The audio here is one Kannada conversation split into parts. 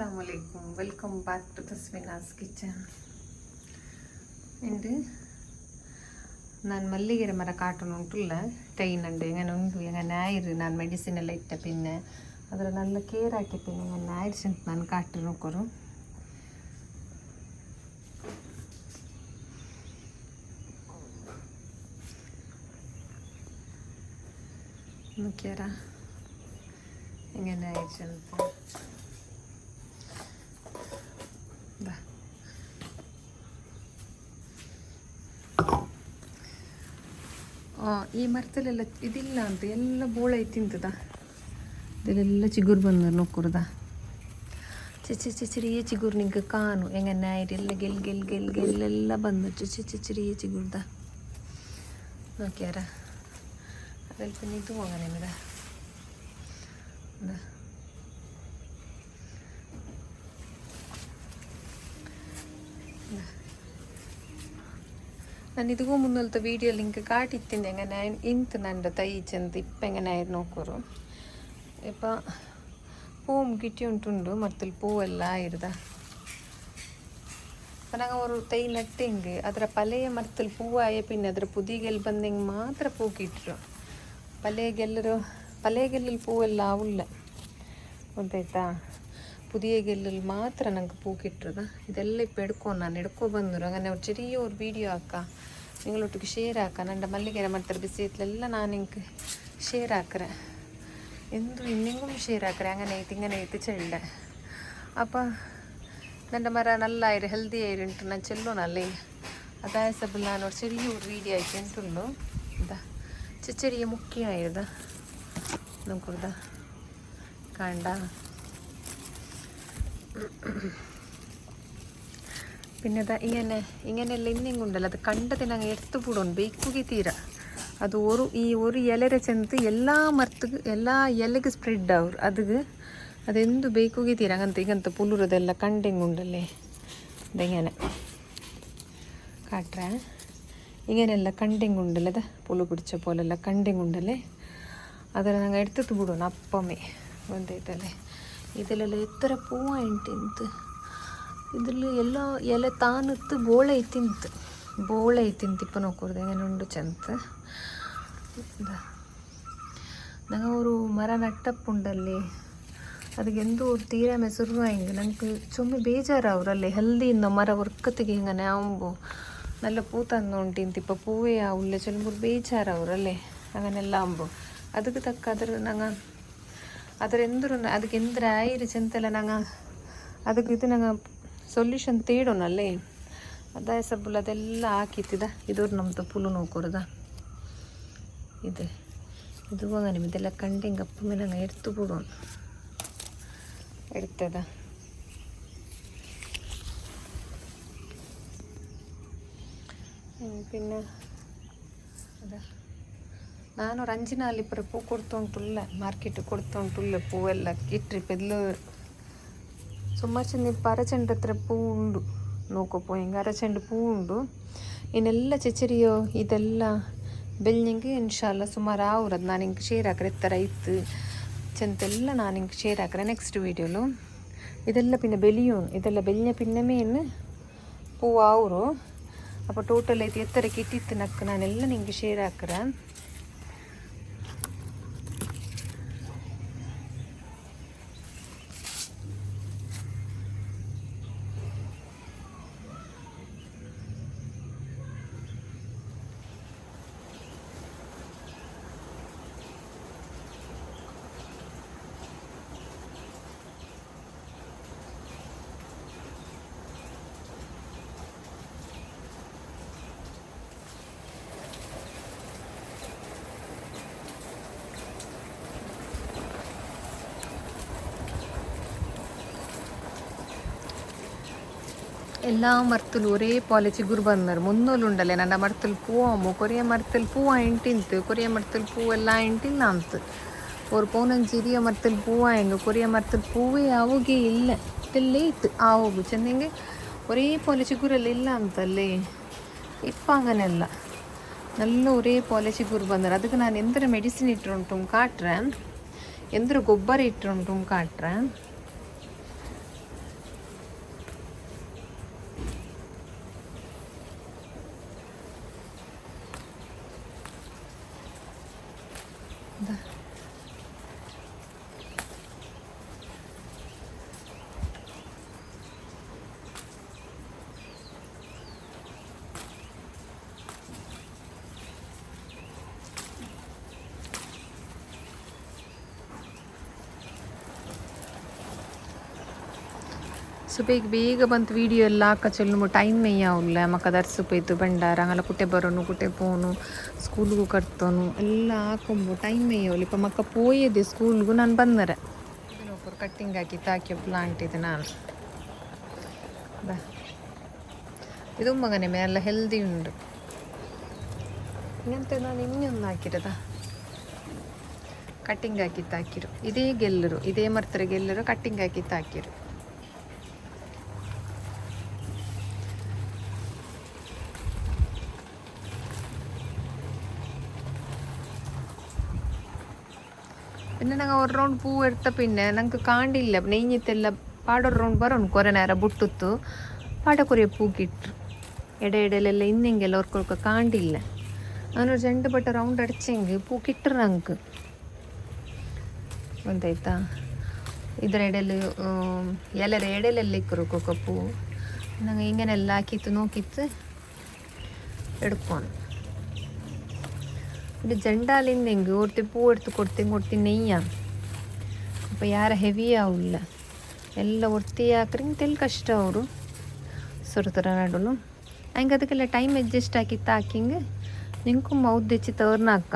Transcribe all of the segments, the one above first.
ಅಸ್ಸಲಾಮು ಅಲೈಕುಮ್ welcome back to Taswinas kitchen ഉണ്ട് ನಾನು ಮಲ್ಲಿಗೆರೆ ಮರ ಕಾಟನ್ ಉಂಟುಲ್ಲ ಟೈನ್ ഉണ്ട് ഇങ്ങനെ ഉണ്ട് ഇങ്ങനെ ആയിര് ನಾನು ಮೆಡಿಸಿನ್ ಎಲ್ಲ ಇಟ್ಟ പിന്നെ ಅದರ നല്ല ಕೇರ್ ಹಾಕಿ പിന്നെ ഇങ്ങനെ ആയിരിച്ചു ನಾನು ಕಾಟು ನೋಕೋರು നോക്കിയാരാ എങ്ങനെ ആയിരിച്ചു ദാ ಈ ಮರದಲ್ಲೆಲ್ಲ ಇದಿಲ್ಲ ಅಂತ ಎಲ್ಲ ಬೋಳ ತಿಂತದ ಇದೆಲ್ಲ ಚಿಗುರು ಬಂದ ನೋಕ್ಕುರದ ಚಿಚ್ಚಿ ಚಿಚಿರಿಯ ಚಿಗುರು ನಿಂಗೆ ಕಾನು ಹೆಂಗ ನಾಯಿರಿ ಎಲ್ಲ ಗೆಲ್ ಗೆಲ್ ಗೆಲ್ ಗೆಲ್ಲೆಲ್ಲ ಬಂದು ಚಿಚ್ಚಿ ಚಿಚಿರಿಯ ಚಿಗುರ್ದ ನೋಕ್ಯಾರ ಅದಲ್ಪ ನಿಂತು ಹೋಗ ನಿಮ್ದ ನಾನು ಇದಕ್ಕೂ ಮುನ್ನಲ್ತ ವೀಡಿಯೋ ಲಿಂಕ್ കാട്ടിത്തിന്റെ എങ്ങനെ ഇന്ന് നന്റെ തയ്ച്ചെന്ത് ഇപ്പം എങ്ങനെയായിരുന്നു നോക്കൂറു. ഇപ്പം പൂവും കിട്ടി ഉണ്ടുണ്ട് മത്തിൽ പൂവെല്ലാം ആയിരുത. അപ്പം ഞങ്ങൾ ഒരു തൈ നട്ടെങ്കിൽ ಅದರ പലയ മരത്തിൽ പൂവായ പിന്നെ ಅದರ പുതിയ ಗೆಲ್ ಬಂದಂಗೆ ಮಾತ್ರ പൂ കിട്ടും പലയ ಗೆಲ್ಲರು പലയ ಗೆಲ್ಲൽ പൂവെല്ലാം ആവില്ല ಗೊತ್ತಾಯ್ತಾ പുതിയ ಗೆಲ್ಲಲ್ಲಿ ಮಾತ್ರ ನಂಗೆ ಪೂ കിട്ടുന്നത് ಇದೆಲ್ಲ ഇപ്പം എടുക്കോ ನಾನು എടുക്കോ ಬಂದರು അങ്ങനെ ഒരു ചെറിയ ഒരു വീഡിയോ ആക്കാം നിങ്ങളൊട്ടിക്ക് ഷെയർ ആക്കാം എൻ്റെ മല്ലികര മരത്തിൽ ബിസിയത്തിലെല്ലാം ഞാൻ നിങ്ങൾക്ക് ഷെയർ ആക്കറ എന്തു ഇന്നെങ്കും ഷെയർ ആക്കറ അങ്ങനെ ಐತಿ ഇങ്ങനെ ಐತಿ ಚೆಲ್ಲ അപ്പം എൻ്റെ മര നല്ല ആയിരം ഹെൽത്തി ആയിട്ട് ഞാൻ ചെല്ലോണല്ലേ അതായ സബിൽ ഞാൻ ഒരു ചെറിയൊരു വീഡിയോ ആയിട്ടുള്ളൂ ഇതാ ചെറിയ മുഖ്യമായതാ നോക്കൂടാ കണ്ട പിന്നെ അതാ ഇങ്ങനെ ഇങ്ങനെയല്ല ഇന്നെങ്കും ഉണ്ടല്ലോ അത് കണ്ടതിന് അങ്ങ് എടുത്തു പൂടും ബേക്കുകി തീര ಅದು ഒരു ಈ ഒരു ಎಲೆರ ಚೆಂತ ಎಲ್ಲ ಮರ್ತಗೆ ಎಲ್ಲ ಎಲೆಗೆ ಸ್ಪ್ರೆಡ್ ಅವ್ರು ಅದಕ್ಕೆ ಅದೆಂದು ಬೇಕುಗಿ ತೀರ ಹಂಗಂತ ಈಗಂತ ಪುಲ್ಲುರದೆಲ್ಲ ಕಂಡೆಂಗುಂಡಲ್ಲೇ ഇതെങ്ങനെ കാട്ടെ ഇങ്ങനെയല്ല കണ്ടെങ്കുണ്ടല്ലേ പുളു പിടിച്ച പോലെല്ലാം കണ്ടെങ്കുണ്ടല്ലേ അതെല്ലാം ഞങ്ങൾ എടുത്തിട്ട് വിടണം അപ്പമേ ಬಂದೈತಲ್ಲೇ ಇದೆಲ್ಲ ಎತ್ತರ ಪೂ ಎಂಟಿಂತು ಇದ್ರಲ್ಲಿ ಎಲ್ಲ ಎಲೆ ತಾನುತ್ತು ಬೋಳೆ ಇತ್ತಿಂತು ಬೋಳೆ ಇತ್ತಿಂತು ಇಪ್ಪ ನೋವು ಕೊಡ್ದೆ ಏನು ಉಂಡು ಚಂತ. ನಂಗೆ ಅವರು ಮರ ನಟ್ಟಪ್ಪುಂಡಲ್ಲಿ ಅದಕ್ಕೆಂದು ಅವ್ರು ತೀರ ಮೆಸುರು ಹಿಂಗೆ ನಂಗೆ ಚುಮ್ಮಿ ಬೇಜಾರ ಅವರಲ್ಲಿ. ಹೆಲ್ದಿ ಇಂದ ಮರ ಒರ್ಕತ್ತಿಗೆ ಹಿಂಗೆ ನಾವು ನಲ್ಲ ಪೂ ತಂದು ಉಂಟಿಂತ ಇಪ್ಪ ಪೂವೇ ಆ ಉಲ್ಲೆ ಚಲ್ಲಿ ಬೇಜಾರ ಅವರಲ್ಲಿ. ಅವನ್ನೆಲ್ಲ ಆಂಬು ಅದಕ್ಕೆ ತಕ್ಕಾದ್ರೆ ನಂಗೆ ಅದ್ರ ನಂಗೆ ಅದ್ರ ಎಂದ್ರು ಅದಕ್ಕೆ ಎಂದ್ರ ಆಯಿರಿ ಚೆಂತೆಲ್ಲ ನಂಗೆ ಅದಕ್ಕೆ ಇದು ನಂಗೆ ಸೊಲ್ಯೂಷನ್ ತೇಡೋನಲ್ಲೇ ಅದಾಯ ಸಬ್ಬುಲ್ ಅದೆಲ್ಲ ಹಾಕಿತ್ತಿದ ಇದವ್ರು ನಮ್ದು ಪುಲು ನೋಕೋರದ ಇದು ಇದು അങ്ങനെ ಇದೆಲ್ಲ ಕಂಡಿಂಗ್ ಅಪ್ಪ ಮೇಲೆ ನಂಗೆ ಎಡ್ತು ಬಿಡೋಣ ಎಡ್ತದ പിന്നെ അതാ ನಾನೊರು ರಂಜಿನ ಅಲ್ಲಿ ಪರ ಪೂ ಕೊಡ್ತಾ ಮಾರ್ಕೆಟ್ ಕೊಡ್ತಾ ಉಂಟುಲ್ಲ ಪೂವೆಲ್ಲ ಇಟ್ರಿ ಪೆದ್ಲು. ಸುಮಾರು ಚಂದ ಅರಚೆಂಡು ಹತ್ರ ಪೂ ಉಂಡು. ನೋಕೋಪೋ ಹಿಂಗೆ ಅರಚೆಂಡು ಪೂ ಉಂಡು. ಇನ್ನೆಲ್ಲ ಚೆಚರಿಯೋ, ಇದೆಲ್ಲ ಬೆಳ್ಳಿಂಗೆ ಇನ್ಶಾಲ್ಲ ಸುಮಾರು ಆವ್ರದ್ದು ನಾನು ಹಿಂಗೆ ಶೇರ್ ಹಾಕ್ರೆ ಥರ ಇತ್ತು. ಚಂತೆಲ್ಲ ನಾನು ಹಿಂಗೆ ಶೇರ್ ಹಾಕ್ರೆ ನೆಕ್ಸ್ಟ್ ವೀಡಿಯೋಲು ಇದೆಲ್ಲ ಪಿನ್ನ ಬೆಲಿಯೋ, ಇದೆಲ್ಲ ಬೆಳ್ಳಿನ ಪಿನ್ನ ಮೇನ್ ಪೂ ಆವ್ರು. ಅಪ್ಪ ಟೋಟಲ್ ಐತಿ ಎತ್ತರಕ್ಕೆ ಇಟ್ಟಿತ್ತು ನಕ್ಕ ನಾನೆಲ್ಲ ನಿಂಗೆ ಶೇರ್ ಹಾಕ್ರೆ. എല്ലാ മരത്തിലും ഒരേപോലെ ചിഗുർബന്നർ മുന്നോലുണ്ടല്ലേ നണ്ട മരത്തിൽ പൂവാമോ കൊറിയ മരത്തിൽ പൂവാ ഇണ്ടിന്ത് കൊറിയ മരത്തിൽ പൂവെല്ലാം ഇണ്ടിന്നാന്ത് ஒரு பவுனஞ்சிறிய மரத்தில் பூவா எங்கள் கொரிய மரத்தில் பூவே அவுகே இல்லை. லேட்டு ஆவோகு. ಚೆಂದಂಗೆ ஒரே போல ಚಿಗುರಲ್ಲಿ ಇಲ್ಲ ಅಂತಲ್ಲೇ ಇಪ್ಪ ಹಂಗನೆಲ್ಲ நல்ல ஒரே போல சிகுர் ಬಂದರೆ அதுக்கு நான் எந்திர மெடிசின் இட்டுருன்ட்டும் காட்டுறேன். எந்திர கொப்பரை இட்டுருன்ட்டும் காட்டுறேன். ಸುಬೇಗ ಬೇಗ ಬಂತು ವಿಡಿಯೋ ಎಲ್ಲ ಹಾಕ ಚೆಲ್ಲು ಟೈಮ್ ಮೇಯ್ಯಾವುಲ್ಲ ಮಕ್ಕ ದರ್ಸುಪೋಯ್ತು ಬಂಡಾರ ಅಂಗಲ ಕುಟೆ ಬರೋನು ಕುಟೆ ಪೋನು ಸ್ಕೂಲ್ಗೂ ಕರ್ತೋನು ಎಲ್ಲ ಹಾಕೊಂಬು ಟೈಮ್ ಮೇಯ್ಯವಲ್ಲ ಇಪ್ಪ ಮಕ್ಕ ಪೋಯದೆ ಸ್ಕೂಲ್ಗೂ ನಾನು ಬಂದರೆ ನೋಡ್ಕೊರು ಕಟ್ಟಿಂಗ್ ಹಾಕಿ ತಾಕಿ ಪ್ಲಾಂಟ್ ಇದು ನಾನು ಬಾ ಇದು ಮಗನೆ ಮೇಲ ಹೆಲ್ದಿ ಉಂಡು ಇಂಗಂತ ನಾನು ಇನ್ನೊಂದು ಹಾಕಿರದ ಕಟ್ಟಿಂಗ್ ಹಾಕಿ ತಾಕಿರು ಇದೇ ಗೆಲ್ಲರು ಇದೇ ಮರ್ತರೆ ಗೆಲ್ಲರು ಕಟ್ಟಿಂಗ್ ಹಾಕಿ ತಾಕಿರು ഞങ്ങൾ ഒരു റൗണ്ട് പൂ എടുത്ത പിന്നെ ഞങ്ങൾക്ക് കാണ്ടില്ല നെയ്ഞ്ഞിത്തെല്ല പാടൊരു റൗണ്ട് ಬರೋನು ಕೊರೆ ನೇರ ಬುಟ್ಟುತ್ತು ಪಾಡ ಕೊರಿಯ ಪೂಗಿಟ್ರು ಎಡೆ ಎಡೆಲೆಲ್ಲ ಇನ್ನೆಂಗೆಲ್ಲ ಅವ್ರಕೊಳ್ಕ ಕಾಂಡಿಲ್ಲ ನಾನು ಜಂಡು ಬಟ್ಟ ರೌಂಡ್ ಅಡಿಚೆಂಗೆ ಪೂ ಕಿಟ್ರು ನಂಗೆ ಗೊತ್ತಾಯ್ತಾ ಇದರ ಎಡೆಲು ಎಲ್ಲರ ಎಡೆಲೆಲ್ಲ ಇಕ್ಕರು ಕೊಕ್ಕ ಪೂ ನಂಗೆ ಹಿಂಗನೆಲ್ಲ ಹಾಕಿತ್ತು ನೋಕಿತ್ತು ಎಡ್ಕೊಂಡು ಇದು ಜಂಡಾಲಿಂದ ಹೆಂಗೆ ಒರ್ತಿ ಪೂ ಎಡ್ತು ಕೊಡ್ತೀನಿ ಕೊಡ್ತಿ ನೆಯ್ಯ ಅಪ್ಪ ಯಾರ ಹೆವಿ ಇಲ್ಲ ಎಲ್ಲ ಒತ್ತಿ ಹಾಕ್ರಿ ತೆಲ್ ಕಷ್ಟ ಅವರು. ಸುರತರ ನಡುಲು ಹಂಗೆ ಅದಕ್ಕೆಲ್ಲ ಟೈಮ್ ಅಡ್ಜಸ್ಟ್ ಹಾಕಿತ್ತು ಹಾಕಿಂಗೆ, ನಿಂಕು ಮೌತ್ ಹೆಚ್ಚಿ ತವ್ರನ್ನ ಅಕ್ಕ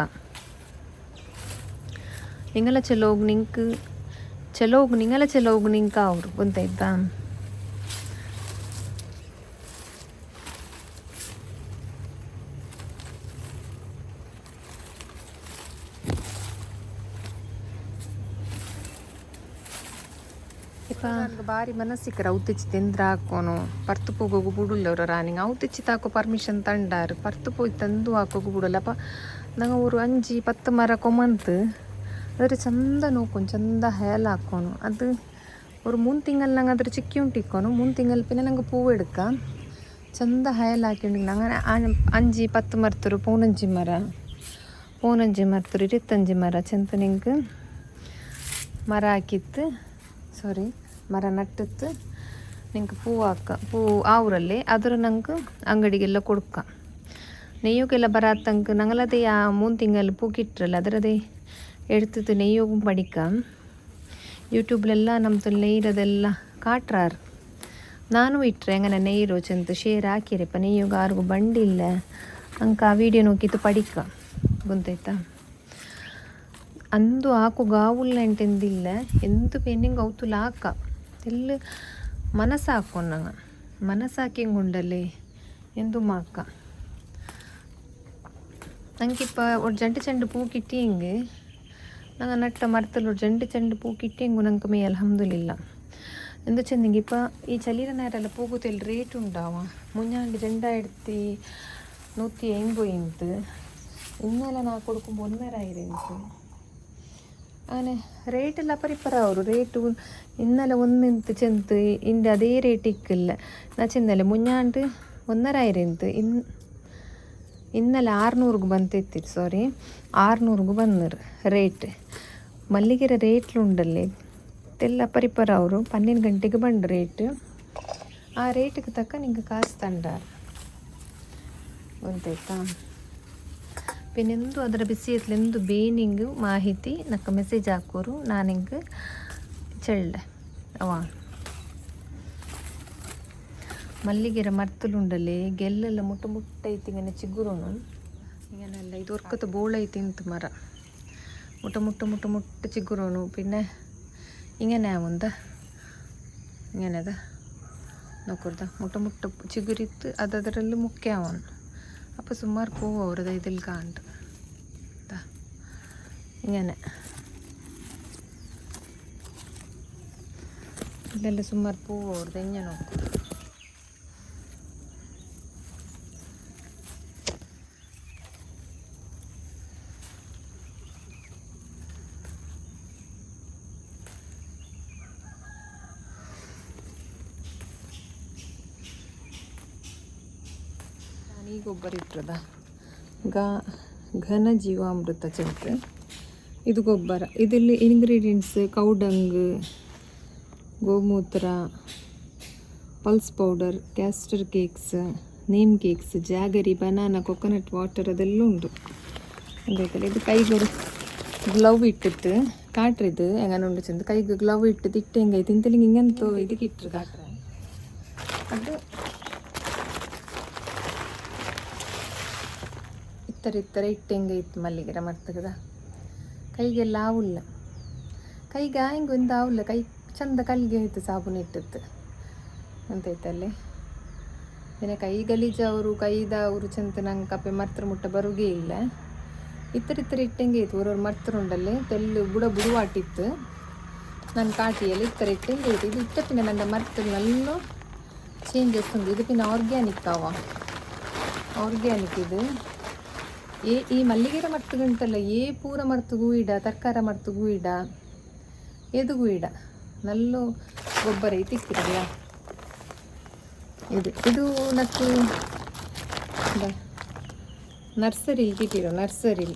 ನಿಂಗೆಲ್ಲ ನಿಂಕ್, ಚಲೋ ಹೋಗಿ ನಿಂಗೆಲ್ಲ ಚಲೋ ಹೋಗಿ ನಿಂಕ ಅವರು, ಗೊತ್ತಾಯ್ತಾ? ನನಗೆ ಭಾರಿ ಮನಸ್ಸಿಕ್ಕರ ಔತಿಚ್ಚಿ ತಿಂದ್ರ ಹಾಕೋನು ಪರ್ತು ಹೋಗೋಗು ಬಿಡುಲ್ಲವ್ರ ರಾನಿಂಗ್ ಔತಿಚ್ಚಿ ತಾಕೋ ಪರ್ಮಿಷನ್ ತಂಡಾರು ಪರ್ತು ಪೋಯ್ ತಂದು ಹಾಕೋಗು ಬಿಡಲ್ಲಪ್ಪ ನಂಗೆ ಅವರು ಅಂಜಿ ಪತ್ತು ಮರ ಕೊಮ್ಮಂತು ಅದ್ರ ಚಂದ ನೋಡ್ಕೊಂಡು ಚಂದ ಹೇಲ್ ಹಾಕೋನು ಅದು ಅವ್ರು ಮೂರು ತಿಂಗಳು ನಂಗೆ ಅದ್ರ ಚಿಕ್ಕಿ ಉಂಟಿಕ್ಕೋನು ಮೂರು ತಿಂಗಳು ಪಿನ ನಂಗೆ ಪೂವು ಎಡ್ಕ ಚಂದ ಹೇಲ್ ಹಾಕೊಂಡು ನಂಗೆ ಅಂಜಿ ಪತ್ತು ಮರ್ತರು ಪೂನಂಜಿ ಮರ ಪೂನಂಜಿ ಮರ್ತರು ಇರಿತ್ತಂಜಿ ಮರ ಚೆಂತ ನಿಂಗೆ ಮರ ಹಾಕಿತ್ತು ಸಾರಿ ಮರ ನಟ್ಟಿತ್ತು ನಿಂಗೆ ಪೂ ಹಾಕ, ಪೂ ಆ ಊರಲ್ಲಿ ಅದ್ರ ನಂಗೆ ಅಂಗಡಿಗೆಲ್ಲ ಕೊಡ್ಕ. ನೆಯ್ಯೋಗೆಲ್ಲ ಬರತ್ತಂಗೆ ನಂಗಲದೇ ಆ ಮೂರು ತಿಂಗಳಲ್ಲಿ ಪೂ ಕಿಟ್ರಲ್ಲ, ಅದರದೇ ಎಡ್ತಿತ್ತು ನೆಯ್ಯೋ ಮಡಿಕ ಯೂಟ್ಯೂಬ್ಲೆಲ್ಲ ನಮ್ದು ನೆಯ್ರದೆಲ್ಲ ಕಾಟ್ರಾರ್. ನಾನು ಇಟ್ಟರೆ ಹಂಗನ ನೆಯ್ರೋ ಚಂತ ಶೇರ್ ಹಾಕಿರಪ್ಪ, ನೆಯ್ಯೋಗ ಆರಿಗೂ ಬಂಡಿಲ್ಲ. ಅಂಕ ಆ ವಿಡಿಯೋ ನೋಕಿತ್ತು ಪಡಿಕ. ಗೊಂತಾಯ್ತಾ ಅಂದು ಹಾಕು ಗಾವುಲ್ಲ ಎಂಟೆಂದಿಲ್ಲ ಎಂದು ಪೆನ್ನಿಂಗ್ ಅವತ್ತು ಲಾಕ తెల్లు మనసాకున్నాగా మనసాకింగ్ ఉండలే ಎಂದು ಮಾಕ ನಂಗಿಪ್ಪ ಒಟ್ಟು ಜಂಟು ಚೆಂಡು ಪೂ ಕಿಟ್ಟಿಂಗ್ ನಂಗೆ ನಟ್ಟ ಮರ್ತಲು ಜಂಟು ಚೆಂಡು ಪೂ ಕಿಟ್ಟಿಂಗು ನಂಗೆ ಮೇ ಅಲ್ಹಮ್ದುಲಿಲ್ಲ ಎಂದು ಚೆಂದಿಂಗಿಪ್ಪ ಈ ಚಲೀರ ನೇರೆಲ್ಲ ಪೂಗುತೆಲ್ ರೇಟ್ ಉಂಡಾವ ಮುಂಜಾನೆ ಜೆಂಡ ಎಡ್ತಿ ನೂತಿ ಎಂಬು ಎಂತು ಇನ್ನೆಲ್ಲ ನಾ ಕೊಡ್ಕೊಂಡು ಒಂದರ ಇರೆಂತು അങ്ങനെ റേറ്റെല്ല പരിപ്പറാവൊരു റേറ്റ് ഇന്നലെ ഒന്നിനത്ത് ചെന്ത് ഇന്റെ അതേ റേറ്റ് ഇക്കില്ല എന്നാ ചെന്നല്ലേ മുഞ്ഞാണ്ട് ഒന്നരായിരം ಇಂತು ಇನ್ ಇನ್ನಲ್ಲ ಆರುನೂರಿಗೂ ಬಂತೈತಿತ್ತು ಸಾರಿ ಆರುನೂರಿಗೂ ಬಂದರು ರೇಟ್ ಮಲ್ಲಿಗೆರ ರೇಟ್ಲುಂಡಲ್ಲಿ ತೆಲ್ಲ ಪರಿಪರ ಅವರು ಪನ್ನೆಂಡು ಗಂಟೆಗೆ ಬಂದು ರೇಟ್ ಆ ರೇಟಿಗೆ ತಕ್ಕ ನಿಂಗೆ ಕಾಸು ತಂಡಾರ ಗೊತ್ತಾಯ್ತಾ ಪಿನೆಂದು ಅದರ ಬಿಸಿ ಬೇನಿಂಗ್ ಮಾಹಿತಿ ನಕ್ಕ ಮೆಸೇಜ್ ಹಾಕೋರು ನಾನು ಹಿಂಗೆ ಚಳ್ಳೆ ಅವ ಮಲ್ಲಿಗೆರ ಮರ್ತಲುಂಡಲೆ ಗೆಲ್ಲೆಲ್ಲ ಮುಟ್ಟ ಮುಟ್ಟ ಐತಿ ಮೇನೆ ಚಿಗ್ಗುರು ಇದು ಒರ್ಕತ ಬೋಳ ಐತಿ ಅಂತ ಮರ. ಮುಟ್ಟ ಮುಟ್ಟ ಮುಟ್ಟ ಮುಟ್ಟ ಚಿಗ್ಗುರು ಪಿನ್ನೆ ಹಿಂಗೇನೆ ಅವಂದ. ಹಿಂಗೇನದ ನೋಕ್ರದ ಮುಟ್ಟ ಮುಟ್ಟ ಚಿಗುರಿತ್ತು. ಅದರಲ್ಲೂ ಮುಖ್ಯ ಅವನು. അപ്പോൾ സുമാർ പൂ അവരുടെ ഇതിൽ കാണുന്നത് ഇങ്ങനെ. ഇല്ലല്ലോ സുമാർ പൂ അവരുടെ ഇങ്ങനെ നോക്കും ಗೊಬ್ಬರ ಇಟ್ಟದ ಗಾ ಘನ ಜೀವಾಮೃತ ಚೆಂತೆ. ಇದು ಗೊಬ್ಬರ. ಇದರಲ್ಲಿ ಇಂಗ್ರೀಡಿಯೆಂಟ್ಸ್ ಕೌಡಂಗ್, ಗೋಮೂತ್ರ pulse powder castor cakes neem cakes jaggery banana coconut water ಅದೆಲ್ಲ ಉಂಟು. ಗೊತ್ತಾಯ್ತಲ್ಲ ಇದು ಕೈಗೆ ಗ್ಲೌ ಇಟ್ಟಿತ್ತು. ಕಾಟ್ರಿದು ಹೆಂಗನುಂಡು ಚಂದ. ಕೈಗೆ ಗ್ಲೌ ಇಟ್ಟು ಇಟ್ಟು ಹೆಂಗೈತೆ? ಇಂತಲಿಂಗ್ ಹಿಂಗಂತೋ ಇದಕ್ಕೆ ಇಟ್ಟರು ಕಾಟ್ರೆ ಅದು ಇರ್ತಾರೆ ಇತ್ತರ ಇತ್ತು ಮಲ್ಲಿಗೆ ಮರ್ತಗದ ಕೈಗೆಲ್ಲ ಆವುಲ್ಲ ಕೈಗೆ ಹೆಂಗೊಂದು ಆವುಲ್ಲ ಕೈ ಚಂದ ಕಲ್ಲಿಗೆ ಹೋಯ್ತು ಸಾಬೂನು ಇಟ್ಟಿತ್ತು ಅಂತೈತಲ್ಲಿ ಏನೇ ಕೈ ಗಲೀಜವರು ಕೈದ ಅವರು ಚಂದ ನಂಗೆ ಕಪ್ಪೆ ಮರ್ತ್ರ ಮುಟ್ಟ ಬರುಗೇ ಇಲ್ಲ. ಇತರ ಇತರ ಇಟ್ಟಂಗೆ ಇತ್ತು ಅವ್ರವ್ರು ಮರ್ತರುಂಡಲ್ಲಿ ತೆಲ್ಲು ಬುಡ ಬುಡುವಾಟಿತ್ತು. ನನ್ನ ಕಾಟಿಯಲ್ಲಿ ಇತ್ತರ ಇಟ್ಟಂಗೆ ಇತ್ತು ಇದು ಇಟ್ಟ ಇಟ್ಟಪ್ಪಿನ ನನ್ನ ನಲ್ಲು ಚೇಂಜಸ್ ಉಂಟು. ಇದು ಪಿನ್ನ ಆರ್ಗ್ಯಾನಿಕ್ ಅವ. ಆರ್ಗ್ಯಾನಿಕ್ ಇದು. ಏ, ಈ ಮಲ್ಲಿಗೆರ ಮರ್ತುಗಂಟಲ್ಲ ಏ ಪೂರ ಮರ್ತುಗೂ ಇಡ, ತರ್ಕಾರ ಮರ್ತುಗೂ ಇಡ, ಎದುಗೂ ಇಡ, ನಲ್ಲು ಗೊಬ್ಬರ ಇತ್ತಿಕ್ಕಿರಲ್ಲ ಇದು ಇದು ನಟ್ಟು ನರ್ಸರಿ ಕಿಟ್ಟಿರೋ ನರ್ಸರಿ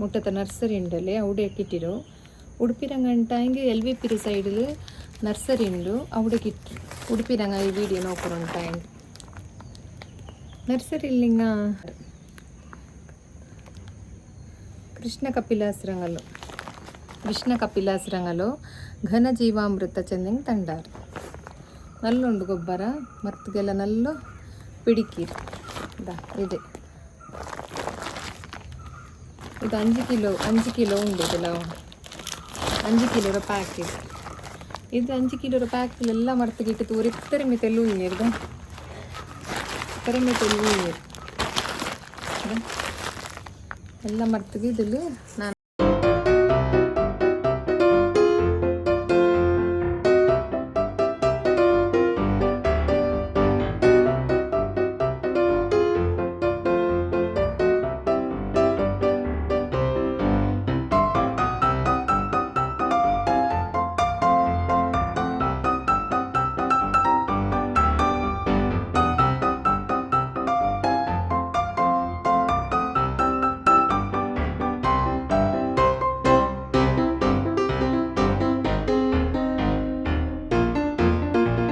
ಮುಟ್ಟದ ನರ್ಸರಿ ಉಂಡಲ್ಲಿ ಅವಡೆ ಕಿಟ್ಟಿರೋ ಉಡುಪಿ ರಂಗಂಟ ಹಿಂಗೆ ಎಲ್ ವಿ ಪಿರಿ ಸೈಡಲ್ಲಿ ನರ್ಸರಿ ಉಂಡು ಅವಡೆ ಕಿಟ್ರು ಉಡುಪಿ ರಂಗ ಈ ವಿಡಿಯೋ ನೋಡ್ಕೊಂಡು ಹೆಂಗೆ ನರ್ಸರಿಲಿಂಗ ಕೃಷ್ಣ ಕಪಿಲಾಸ್ರಂಗಲು ಕೃಷ್ಣ ಕಪಿಲಾಸ್ರಂಗಲು ಘನ ಜೀವಾಮೃತ ಚೆಂದಂಗೆ ತಂಡಾರು ನಲ್ಲುಂಡು ಗೊಬ್ಬರ ಮತ್ತಗೆಲ್ಲ ನಲ್ಲು ಪಿಡಿಕೀರಿ ದಾ ಇದೆ ಇದು ಅಂಜು ಕಿಲೋ ಅಂಜು ಕಿಲೋ ಉಂಡು ಇದೆಲ್ಲ ಅಂಜು ಕಿಲೋರ ಪ್ಯಾಕೆಟ್ ಇದು ಅಂಜು ಕಿಲೋರ ಪ್ಯಾಕೆಲ್ಲ ಮರ್ತಗಿಟ್ಟು ತೂರಿ ತೆರೆಮೆ ತೆಲ್ಲು ನೀರ್ದು ತೆರೆಮೆ ತೆಲ್ಲು ಎಲ್ಲ ಮರ್ತಗಿ ಇದಿಲ್ಲಿ ನಾನು